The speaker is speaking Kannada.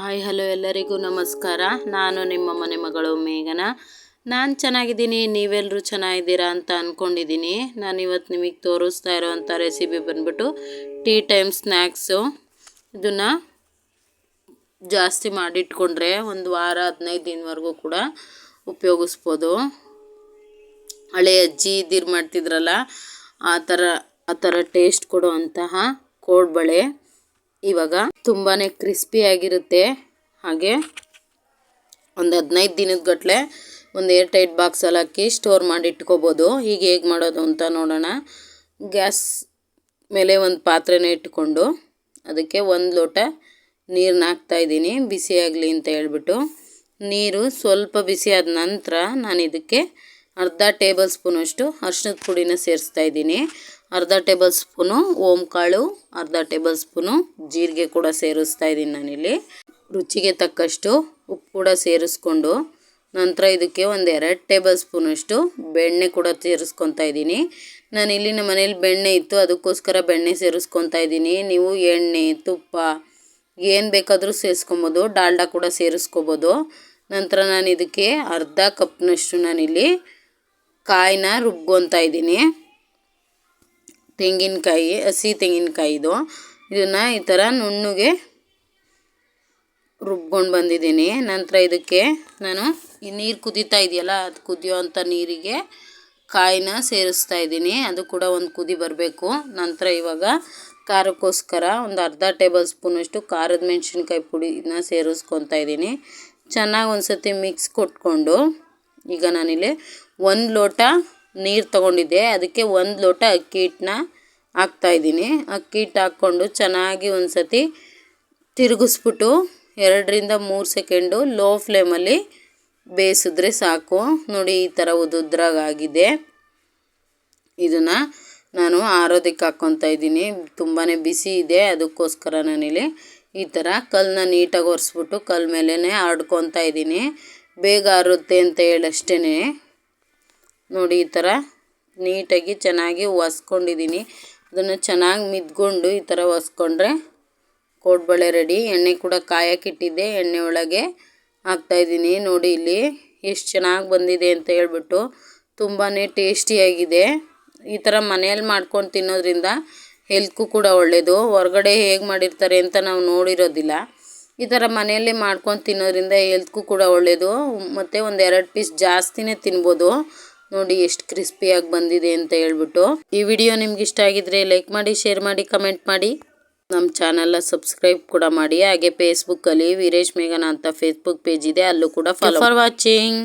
ಹಾಯ್, ಹಲೋ ಎಲ್ಲರಿಗೂ ನಮಸ್ಕಾರ. ನಾನು ನಿಮ್ಮ ಮನೆ ಮಗಳು ಮೇಘನ. ನಾನು ಚೆನ್ನಾಗಿದ್ದೀನಿ ನೀವೆಲ್ಲರೂ ಚೆನ್ನಾಗಿದ್ದೀರಾ ಅಂತ ಅಂದ್ಕೊಂಡಿದ್ದೀನಿ ನಾನು ಇವತ್ತು ನಿಮಗೆ ತೋರಿಸ್ತಾ ಇರೋವಂಥ ರೆಸಿಪಿ ಬಂದ್ಬಿಟ್ಟು ಟೀ ಟೈಮ್ ಸ್ನ್ಯಾಕ್ಸು ಇದನ್ನು ಜಾಸ್ತಿ ಮಾಡಿಟ್ಕೊಂಡ್ರೆ ಒಂದು ವಾರ, ಹದಿನೈದು ದಿನವರೆಗೂ ಕೂಡ ಉಪಯೋಗಿಸ್ಬೋದು. ಹಳೆ ಅಜ್ಜಿ ಇದ್ದಿರು ಮಾಡ್ತಿದ್ರಲ್ಲ, ಆ ಥರ ಆ ಥರ ಟೇಸ್ಟ್ ಕೊಡುವಂತಹ ಕೋಡ್ಬಳೆ. ಇವಾಗ ತುಂಬಾ ಕ್ರಿಸ್ಪಿಯಾಗಿರುತ್ತೆ ಹಾಗೆ ಒಂದು ಹದಿನೈದು ದಿನದ ಗಟ್ಟಲೆ ಒಂದು ಏರ್ ಟೈಟ್ ಬಾಕ್ಸಲ್ಲಿ ಹಾಕಿ ಸ್ಟೋರ್ ಮಾಡಿ ಇಟ್ಕೋಬೋದು. ಈಗ ಹೇಗೆ ಮಾಡೋದು ಅಂತ ನೋಡೋಣ. ಗ್ಯಾಸ್ ಮೇಲೆ ಒಂದು ಪಾತ್ರೆನ ಇಟ್ಕೊಂಡು ಅದಕ್ಕೆ ಒಂದು ಲೋಟ ನೀರನ್ನ ಹಾಕ್ತಾಯಿದ್ದೀನಿ ಬಿಸಿಯಾಗಲಿ ಅಂತ ಹೇಳ್ಬಿಟ್ಟು ನೀರು ಸ್ವಲ್ಪ ಬಿಸಿ ಆದ ನಂತರ ನಾನು ಇದಕ್ಕೆ ಅರ್ಧ ಟೇಬಲ್ ಸ್ಪೂನಷ್ಟು ಅರ್ಶಿನದ ಪುಡಿನ ಸೇರಿಸ್ತಾ ಇದ್ದೀನಿ. ಅರ್ಧ ಟೇಬಲ್ ಸ್ಪೂನು ಓಮ್ ಕಾಳು ಅರ್ಧ ಟೇಬಲ್ ಸ್ಪೂನು ಜೀರಿಗೆ ಕೂಡ ಸೇರಿಸ್ತಾ ಇದ್ದೀನಿ ನಾನಿಲ್ಲಿ. ರುಚಿಗೆ ತಕ್ಕಷ್ಟು ಉಪ್ಪು ಕೂಡ ಸೇರಿಸ್ಕೊಂಡು ನಂತರ ಇದಕ್ಕೆ ಒಂದು ಎರಡು ಟೇಬಲ್ ಸ್ಪೂನಷ್ಟು ಬೆಣ್ಣೆ ಕೂಡ ಸೇರಿಸ್ಕೊತಾ ಇದ್ದೀನಿ. ನಾನು ಇಲ್ಲಿ ನಮ್ಮ ಮನೇಲಿ ಬೆಣ್ಣೆ ಇತ್ತು, ಅದಕ್ಕೋಸ್ಕರ ಬೆಣ್ಣೆ ಸೇರಿಸ್ಕೊತಾ ಇದ್ದೀನಿ. ನೀವು ಎಣ್ಣೆ, ತುಪ್ಪ, ಏನು ಬೇಕಾದರೂ ಸೇರಿಸ್ಕೊಬೋದು, ಡಾಲ್ಡಾ ಕೂಡ ಸೇರಿಸ್ಕೊಬೋದು. ನಂತರ ನಾನು ಇದಕ್ಕೆ ಅರ್ಧ ಕಪ್ನಷ್ಟು ನಾನಿಲ್ಲಿ ಕಾಯಿನ ರುಬ್ಕೊತಾ ಇದ್ದೀನಿ. ತೆಂಗಿನಕಾಯಿ, ಹಸಿ ತೆಂಗಿನಕಾಯಿದು. ಇದನ್ನು ಈ ಥರ ನುಣ್ಣಗೆ ರುಬ್ಕೊಂಡು ಬಂದಿದ್ದೀನಿ. ನಂತರ ಇದಕ್ಕೆ ನಾನು ಈ ನೀರು ಕುದೀತಾ ಇದೆಯಲ್ಲ, ಅದು ಕುದಿಯೋವಂಥ ನೀರಿಗೆ ಕಾಯಿನ ಸೇರಿಸ್ತಾ ಇದ್ದೀನಿ ಅದು ಕೂಡ ಒಂದು ಕುದಿ ಬರಬೇಕು. ನಂತರ ಇವಾಗ ಖಾರಕ್ಕೋಸ್ಕರ ಒಂದು ಅರ್ಧ ಟೇಬಲ್ ಸ್ಪೂನಷ್ಟು ಖಾರದ ಮೆಣಸಿನ್ಕಾಯಿ ಪುಡಿನ ಸೇರಿಸ್ಕೊತಾ ಇದ್ದೀನಿ ಚೆನ್ನಾಗಿ ಒಂದು ಸತಿ ಮಿಕ್ಸ್ ಕೊಟ್ಕೊಂಡು ಈಗ ನಾನಿಲ್ಲಿ ಒಂದು ಲೋಟ ನೀರು ತೊಗೊಂಡಿದ್ದೆ. ಅದಕ್ಕೆ ಒಂದು ಲೋಟ ಅಕ್ಕಿ ಹಿಟ್ಟನ್ನ ಹಾಕ್ತಾಯಿದ್ದೀನಿ ಅಕ್ಕಿ ಹಿಟ್ಟು ಹಾಕ್ಕೊಂಡು ಚೆನ್ನಾಗಿ ಒಂದು ಸತಿ ತಿರುಗಿಸ್ಬಿಟ್ಟು ಎರಡರಿಂದ ಮೂರು ಸೆಕೆಂಡು ಲೋ ಫ್ಲೇಮಲ್ಲಿ ಬೇಯಿಸಿದ್ರೆ ಸಾಕು. ನೋಡಿ, ಈ ಥರ ಉದುದ್ರಾಗಿದೆ ಇದನ್ನು ನಾನು ಆರೋದಕ್ಕೆ ಹಾಕ್ಕೊತಾ ಇದ್ದೀನಿ. ತುಂಬಾ ಬಿಸಿ ಇದೆ. ಅದಕ್ಕೋಸ್ಕರ ನಾನಿಲ್ಲಿ ಈ ಥರ ಕಲ್ಲನ್ನ ನೀಟಾಗಿ ಒರೆಸ್ಬಿಟ್ಟು ಕಲ್ಲು ಮೇಲೇ ಆಡ್ಕೊತಾ ಇದ್ದೀನಿ. ಬೇಗ ಆರುತ್ತೆ ಅಂತ ಹೇಳಷ್ಟೇ ನೋಡಿ ಈ ಥರ ನೀಟಾಗಿ ಚೆನ್ನಾಗಿ ಒಸ್ಕೊಂಡಿದ್ದೀನಿ. ಅದನ್ನು ಚೆನ್ನಾಗಿ ಮಿದ್ಕೊಂಡು ಈ ಥರ ಒಸ್ಕೊಂಡ್ರೆ ಕೋಡ್ಬಳೆ ರೆಡಿ. ಎಣ್ಣೆ ಕೂಡ ಕಾಯಕ್ಕಿಟ್ಟಿದ್ದೆ ಎಣ್ಣೆ ಒಳಗೆ ಹಾಕ್ತಾಯಿದ್ದೀನಿ ನೋಡಿ ಇಲ್ಲಿ ಎಷ್ಟು ಚೆನ್ನಾಗಿ ಬಂದಿದೆ ಅಂತ ಹೇಳ್ಬಿಟ್ಟು ತುಂಬಾ ಟೇಸ್ಟಿಯಾಗಿದೆ ಈ ಥರ ಮನೆಯಲ್ಲಿ ಮಾಡ್ಕೊಂಡು ತಿನ್ನೋದ್ರಿಂದ ಹೆಲ್ತ್ಗೂ ಕೂಡ ಒಳ್ಳೆಯದು ಹೊರಗಡೆ ಹೇಗೆ ಮಾಡಿರ್ತಾರೆ ಅಂತ ನಾವು ನೋಡಿರೋದಿಲ್ಲ. ಈ ಥರ ಮನೆಯಲ್ಲೇ ಮಾಡ್ಕೊಂಡು ತಿನ್ನೋದ್ರಿಂದ ಹೆಲ್ತ್ಗೂ ಕೂಡ ಒಳ್ಳೆಯದು ಮತ್ತು ಒಂದು ಎರಡು ಪೀಸ್ ಜಾಸ್ತಿನೇ ತಿನ್ಬೋದು. ನೋಡಿ ಎಷ್ಟು ಕ್ರಿಸ್ಪಿಯಾಗಿ ಬಂದಿದೆ ಅಂತ ಹೇಳ್ಬಿಟ್ಟು. ಈ ವಿಡಿಯೋ ನಿಮ್ಗೆ ಇಷ್ಟ ಆಗಿದ್ರೆ ಲೈಕ್ ಮಾಡಿ ಶೇರ್ ಮಾಡಿ ಕಮೆಂಟ್ ಮಾಡಿ. ನಮ್ಮ ಚಾನಲ್ನ ಸಬ್ಸ್ಕ್ರೈಬ್ ಕೂಡ ಮಾಡಿ. ಹಾಗೆ ಫೇಸ್ಬುಕ್ಕಲ್ಲಿ ವೀರೇಶ್ ಮೇಘನ ಅಂತ ಫೇಸ್ಬುಕ್ ಪೇಜ್ ಇದೆ, ಅಲ್ಲೂ ಕೂಡ ಫಾಲೋ ಫಾರ್ ವಾಚಿಂಗ್